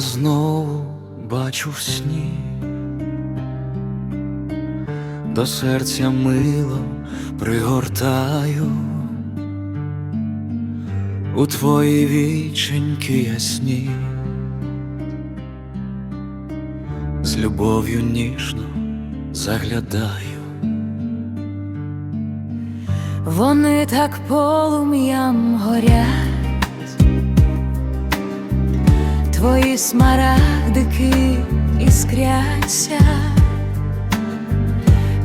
знову бачу в сні, до серця мило пригортаю. У твої віченьки ясні, з любов'ю ніжно заглядаю. Вони так полум'ям горять, смарагдики іскряться,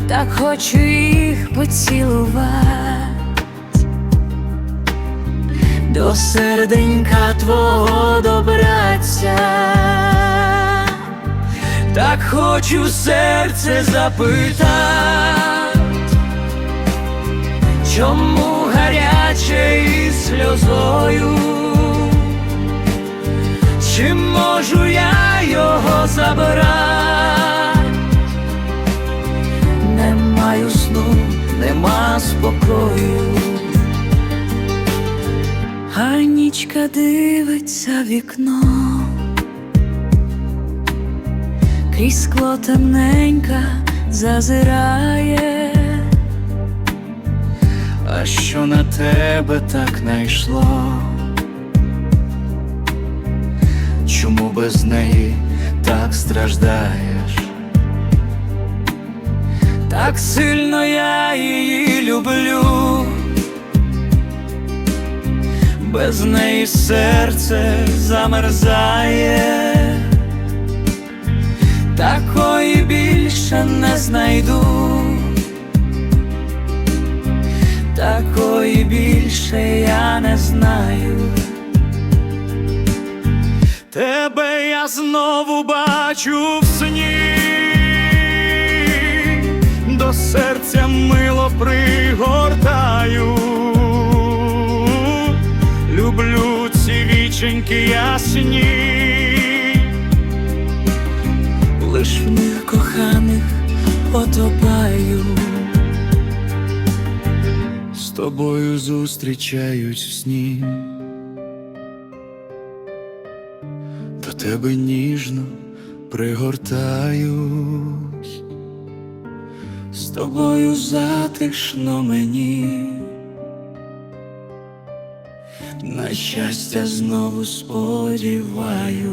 так хочу їх поцілувати, до серденька твого добраться, Так хочу серце запитати, чому гаряче і сльозою, чи можу я його забрати? Не маю сну, нема спокою. а нічка дивиться вікно. Крізь скло темненька зазирає, А що на тебе так найшло? Чому без неї так страждаєш? Так сильно я її люблю, без неї серце замерзає, такої більше не знайду такої більше я не знаю. Тебе я знову бачу в сні, до серця мило пригортаю, люблю ці віченьки ясні, лиш в них коханих потопаю. З тобою зустрічаюсь в сні, до тебе ніжно пригортаюсь, з тобою затишно мені, на щастя знову сподіваюсь.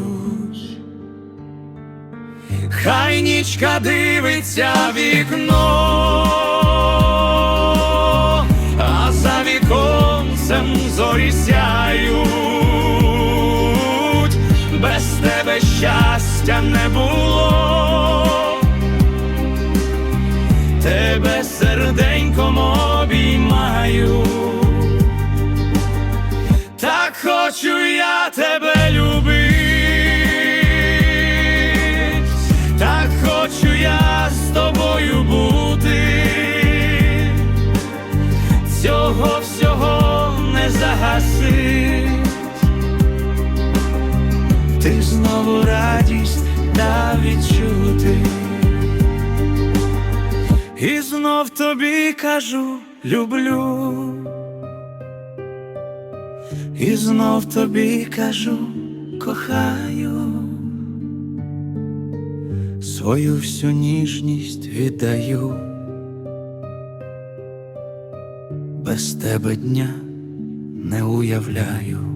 Хай нічка дивиться вікно, а за зорі сяють, щастя не було, тебе серденьком обіймаю, так хочу я тебе любити. Так хочу я з тобою бути, цього всього не загасить, знову радість дав відчути, і знов тобі кажу, люблю, і знов тобі кажу, кохаю. Свою всю ніжність віддаю, без тебе дня не уявляю.